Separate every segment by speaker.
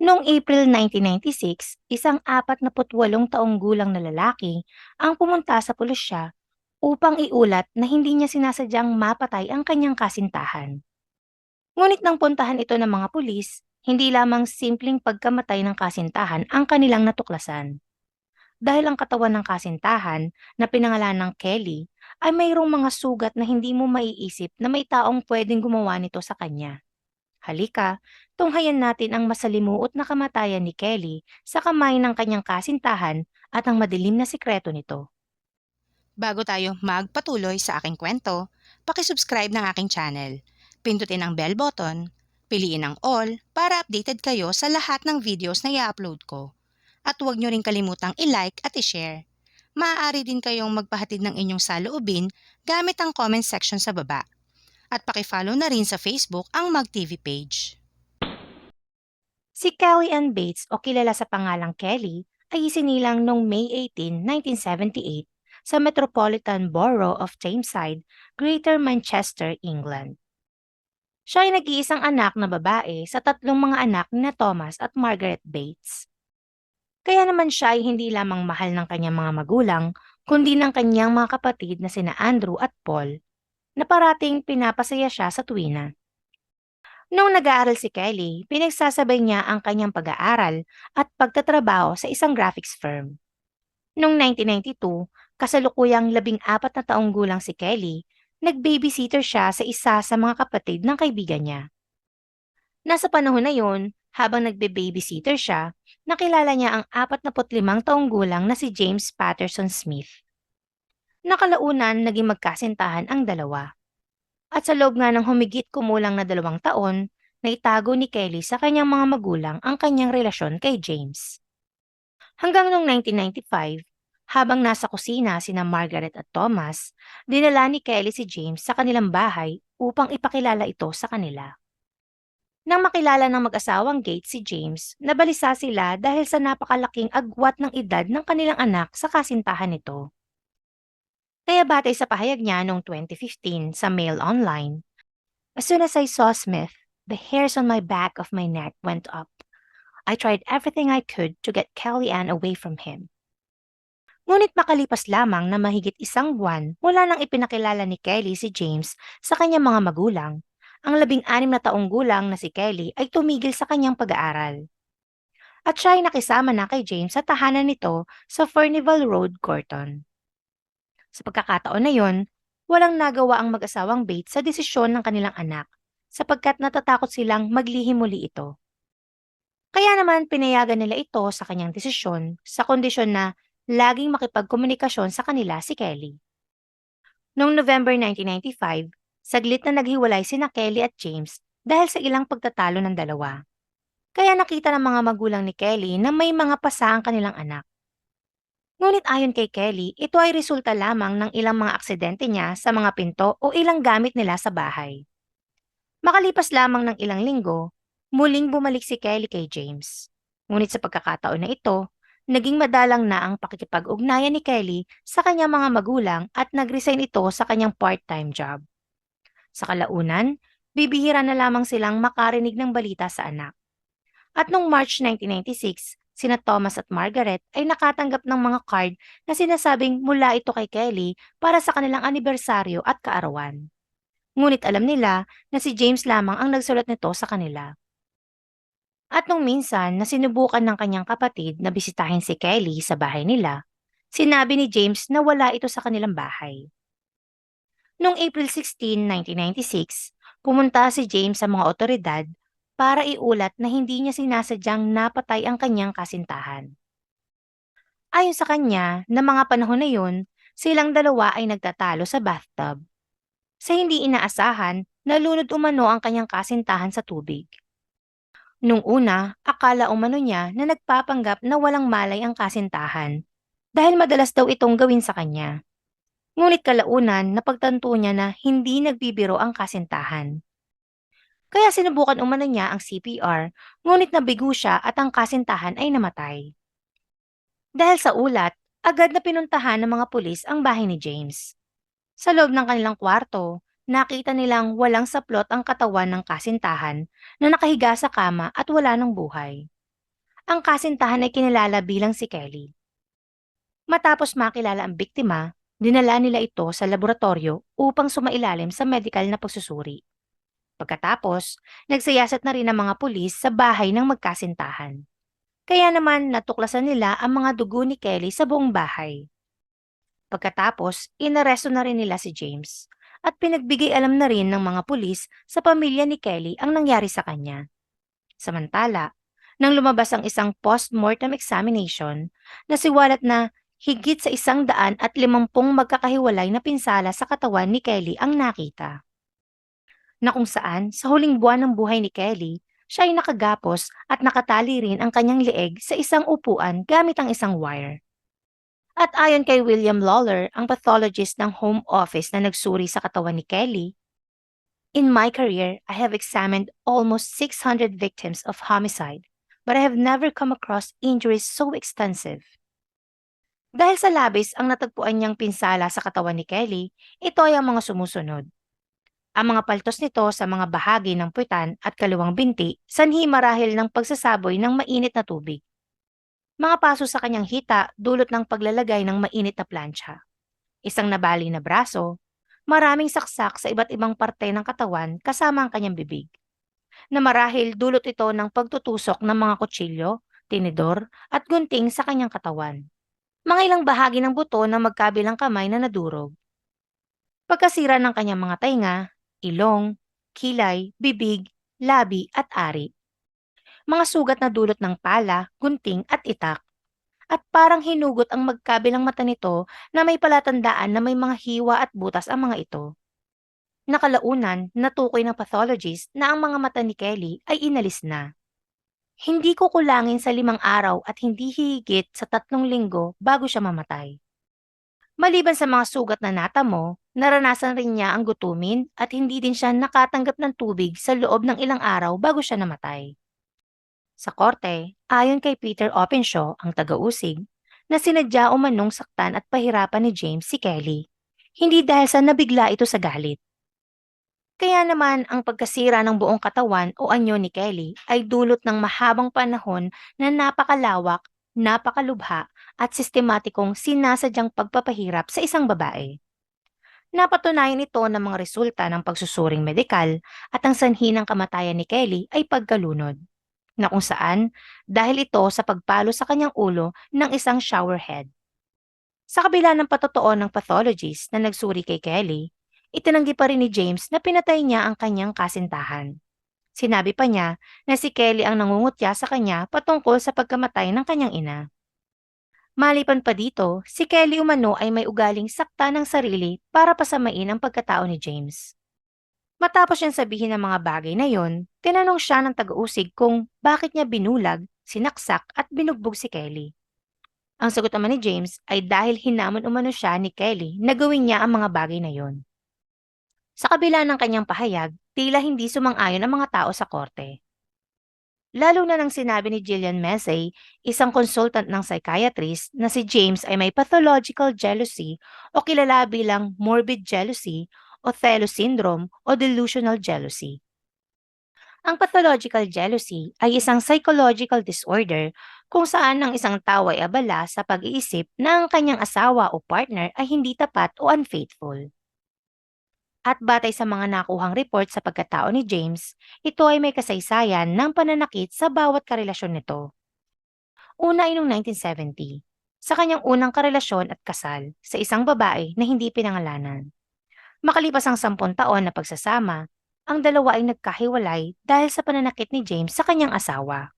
Speaker 1: Noong April 1996, isang 48 taong gulang na lalaki ang pumunta sa pulisya upang iulat na hindi niya sinasadyang mapatay ang kanyang kasintahan. Ngunit nang puntahan ito ng mga pulis, hindi lamang simpleng pagkamatay ng kasintahan ang kanilang natuklasan. Dahil ang katawan ng kasintahan na pinangalan ng Kelly ay mayroong mga sugat na hindi mo maiisip na may taong pwedeng gumawa nito sa kanya. Halika, tunghayan natin ang masalimuot na kamatayan ni Kelly sa kamay ng kanyang kasintahan at ang madilim na sikreto nito.
Speaker 2: Bago tayo magpatuloy sa aking kwento, pakisubscribe ng aking channel. Pindutin ang bell button, piliin ang all para updated kayo sa lahat ng videos na i-upload ko. At huwag nyo rin kalimutang i-like at i-share. Maaari din kayong magpahatid ng inyong saloobin gamit ang comment section sa baba. At pakifollow na rin sa Facebook ang MagTV page.
Speaker 1: Si Kelly Ann Bates o kilala sa pangalang Kelly ay isinilang noong May 18, 1978 sa Metropolitan Borough of Tameside, Greater Manchester, England. Siya ay nag-iisang anak na babae sa tatlong mga anak na Thomas at Margaret Bates. Kaya naman siya ay hindi lamang mahal ng kanyang mga magulang, kundi ng kanyang mga kapatid na sina Andrew at Paul, na parating pinapasaya siya sa tuwina. Noong nag-aaral si Kelly, pinagsasabay niya ang kanyang pag-aaral at pagtatrabaho sa isang graphics firm. Noong 1992, kasalukuyang labing apat na taong gulang si Kelly, nag-babysitter siya sa isa sa mga kapatid ng kaibigan niya. Nasa panahon na yon, habang nagbe-babysitter siya, nakilala niya ang 45 taong gulang na si James Patterson Smith. Nakalaunan naging magkasintahan ang dalawa. At sa loob nga ng humigit kumulang na dalawang taon, naitago ni Kelly sa kanyang mga magulang ang kanyang relasyon kay James. Hanggang noong 1995, habang nasa kusina sina Margaret at Thomas, dinala ni Kelly si James sa kanilang bahay upang ipakilala ito sa kanila. Nang makilala ng mag-asawang Gates si James, nabalisa sila dahil sa napakalaking agwat ng edad ng kanilang anak sa kasintahan nito. Kaya batay sa pahayag niya noong 2015 sa Mail Online, As soon as I saw Smith, the hairs on my back of my neck went up. I tried everything I could to get Kellyanne away from him. Ngunit makalipas lamang na mahigit isang buwan mula nang ipinakilala ni Kelly si James sa kanyang mga magulang, ang labing-anim na taong gulang na si Kelly ay tumigil sa kanyang pag-aaral. At siya ay nakisama na kay James sa tahanan nito sa Furnival Road, Corton. Sa pagkakataon na yon, walang nagawa ang mag-asawang Bates sa desisyon ng kanilang anak sapagkat natatakot silang maglihim muli ito. Kaya naman pinayagan nila ito sa kanyang desisyon sa kondisyon na laging makipagkomunikasyon sa kanila si Kelly. Noong November 1995, saglit na naghiwalay sina Kelly at James dahil sa ilang pagtatalo ng dalawa. Kaya nakita ng mga magulang ni Kelly na may mga pasa ang kanilang anak. Ngunit ayon kay Kelly, ito ay resulta lamang ng ilang mga aksidente niya sa mga pinto o ilang gamit nila sa bahay. Makalipas lamang ng ilang linggo, muling bumalik si Kelly kay James. Ngunit sa pagkakataon na ito, naging madalang na ang pakikipag-ugnayan ni Kelly sa kanyang mga magulang at nag-resign ito sa kanyang part-time job. Sa kalaunan, bibihira na lamang silang makarinig ng balita sa anak. At noong March 1996, sina Thomas at Margaret ay nakatanggap ng mga card na sinasabing mula ito kay Kelly para sa kanilang anibersaryo at kaarawan. Ngunit alam nila na si James lamang ang nagsulat nito sa kanila. At nung minsan na sinubukan ng kanyang kapatid na bisitahin si Kelly sa bahay nila, sinabi ni James na wala ito sa kanilang bahay. Noong April 16, 1996, pumunta si James sa mga otoridad para iulat na hindi niya sinasadyang napatay ang kanyang kasintahan. Ayon sa kanya, na mga panahon na yun, silang dalawa ay nagtatalo sa bathtub. Sa hindi inaasahan, nalunod umano ang kanyang kasintahan sa tubig. Nung una, akala umano niya na nagpapanggap na walang malay ang kasintahan dahil madalas daw itong gawin sa kanya. Ngunit kalaunan napagtanto niya na hindi nagbibiro ang kasintahan. Kaya sinubukan umano niya ang CPR ngunit nabigo siya at ang kasintahan ay namatay. Dahil sa ulat, agad na pinuntahan ng mga pulis ang bahay ni James. Sa loob ng kanilang kwarto, nakita nilang walang saplot ang katawan ng kasintahan na nakahiga sa kama at wala ng buhay. Ang kasintahan ay kinilala bilang si Kelly. Matapos makilala ang biktima, dinala nila ito sa laboratorio upang sumailalim sa medical na pagsusuri. Pagkatapos, nagsayasat na rin ang mga pulis sa bahay ng magkasintahan. Kaya naman natuklasan nila ang mga dugo ni Kelly sa buong bahay. Pagkatapos, inaresto na rin nila si James at pinagbigay alam na rin ng mga pulis sa pamilya ni Kelly ang nangyari sa kanya. Samantala, nang lumabas ang isang post-mortem examination, nasiwalat na higit sa isang daan at limampung magkakahiwalay na pinsala sa katawan ni Kelly ang nakita. Na kung saan, sa huling buwan ng buhay ni Kelly, siya ay nakagapos at nakatali rin ang kanyang leeg sa isang upuan gamit ang isang wire. At ayon kay William Lawler, ang pathologist ng home office na nagsuri sa katawan ni Kelly, In my career, I have examined almost 600 victims of homicide, but I have never come across injuries so extensive. Dahil sa labis ang natagpuan niyang pinsala sa katawan ni Kelly, ito ay ang mga sumusunod. Ang mga paltos nito sa mga bahagi ng puwitan at kaliwang binti, sanhi marahil ng pagsasaboy ng mainit na tubig. Mga paso sa kanyang hita dulot ng paglalagay ng mainit na plancha. Isang nabali na braso, maraming saksak sa iba't ibang parte ng katawan kasama ang kanyang bibig. Na marahil dulot ito ng pagtutusok ng mga kutsilyo, tinidor at gunting sa kanyang katawan. Mga ilang bahagi ng buto na magkabilang kamay na nadurog. Pagkasira ng kanyang mga tainga, ilong, kilay, bibig, labi at ari. Mga sugat na dulot ng pala, gunting at itak. At parang hinugot ang magkabilang mata nito na may palatandaan na may mga hiwa at butas ang mga ito. Nakalaunan, natukoy ng pathologist na ang mga mata ni Kelly ay inalis na. Hindi ko kulangin sa limang araw at hindi higit sa tatlong linggo bago siya mamatay. Maliban sa mga sugat na natamo, naranasan rin niya ang gutumin at hindi din siya nakatanggap ng tubig sa loob ng ilang araw bago siya namatay. Sa korte, ayon kay Peter Openshaw, ang taga-usig, na sinadya umanong saktan at pahirapan ni James si Kelly, hindi dahil sa nabigla ito sa galit. Kaya naman ang pagkasira ng buong katawan o anyo ni Kelly ay dulot ng mahabang panahon na napakalawak, napakalubha at sistematikong sinasadyang pagpapahirap sa isang babae. Napatunayan ito ng mga resulta ng pagsusuring medikal at ang sanhi ng kamatayan ni Kelly ay pagkalunod, na kung saan dahil ito sa pagpalo sa kanyang ulo ng isang showerhead. Sa kabila ng patotoo ng pathologist na nagsuri kay Kelly, itinanggi pa rin ni James na pinatay niya ang kanyang kasintahan. Sinabi pa niya na si Kelly ang nangungutya sa kanya patungkol sa pagkamatay ng kanyang ina. Malipan pa dito, si Kelly umano ay may ugaling sakta ng sarili para pasamain ang pagkatao ni James. Matapos niyang sabihin ang mga bagay na yon, tinanong siya ng taga-usig kung bakit niya binulag, sinaksak at binugbog si Kelly. Ang sagot naman ni James ay dahil hinamon umano siya ni Kelly na gawin niya ang mga bagay na yon. Sa kabila ng kanyang pahayag, tila hindi sumang-ayon ang mga tao sa korte. Lalo na nang sinabi ni Gillian Mesey, isang consultant ng psychiatrist, na si James ay may pathological jealousy o kilala bilang morbid jealousy, Othello syndrome o delusional jealousy. Ang pathological jealousy ay isang psychological disorder kung saan ang isang tao ay abala sa pag-iisip na ang kanyang asawa o partner ay hindi tapat o unfaithful. At batay sa mga nakuhang report sa pagkatao ni James, ito ay may kasaysayan ng pananakit sa bawat karelasyon nito. Una ay noong 1970, sa kanyang unang karelasyon at kasal sa isang babae na hindi pinangalanan. Makalipas ang sampun taon na pagsasama, ang dalawa ay nagkahiwalay dahil sa pananakit ni James sa kanyang asawa.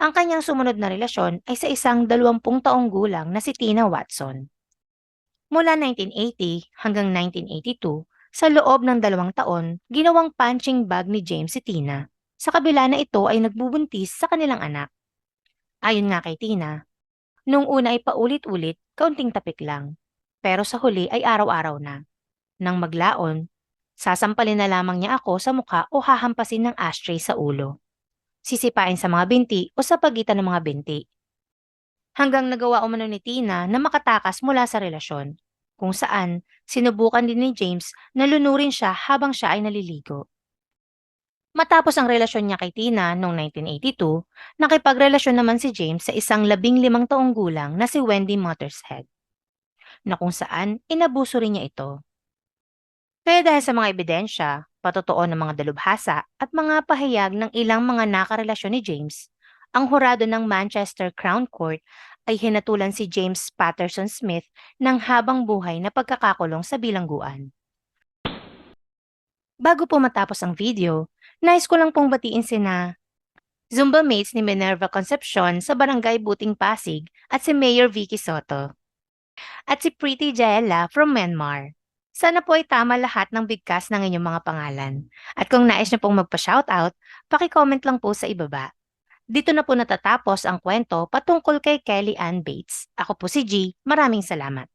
Speaker 1: Ang kanyang sumunod na relasyon ay sa isang dalawampung taong gulang na si Tina Watson. Mula 1980 hanggang 1982, sa loob ng dalawang taon, ginawang punching bag ni James si Tina. Sa kabila na ito ay nagbubuntis sa kanilang anak. Ayon nga kay Tina, nung una ay paulit-ulit, kaunting tapik lang. Pero sa huli ay araw-araw na. Nang maglaon, sasampalin na lamang niya ako sa mukha o hahampasin ng ashtray sa ulo. Sisipain sa mga binti o sa pagitan ng mga binti. Hanggang nagawa umano ni Tina na makatakas mula sa relasyon kung saan sinubukan din ni James na lunurin siya habang siya ay naliligo. Matapos ang relasyon niya kay Tina noong 1982, nakipagrelasyon naman si James sa isang labing limang taong gulang na si Wendy Mothershead, na kung saan inabuso rin niya ito. Kaya dahil sa mga ebidensya, patotoo ng mga dalubhasa at mga pahayag ng ilang mga nakarelasyon ni James, ang hurado ng Manchester Crown Court ay hinatulan si James Patterson Smith ng habang buhay na pagkakakulong sa bilangguan. Bago po matapos ang video, nais ko lang pong batiin sina Zumba mates ni Minerva Concepcion sa Barangay Buting Pasig at si Mayor Vicky Soto. At si Pretty Jaela from Myanmar. Sana po ay tama lahat ng bigkas ng inyong mga pangalan. At kung nais niyo pong magpa-shoutout, paki-comment lang po sa ibaba. Dito na po natatapos ang kwento patungkol kay Kelly Ann Bates. Ako po si G. Maraming salamat.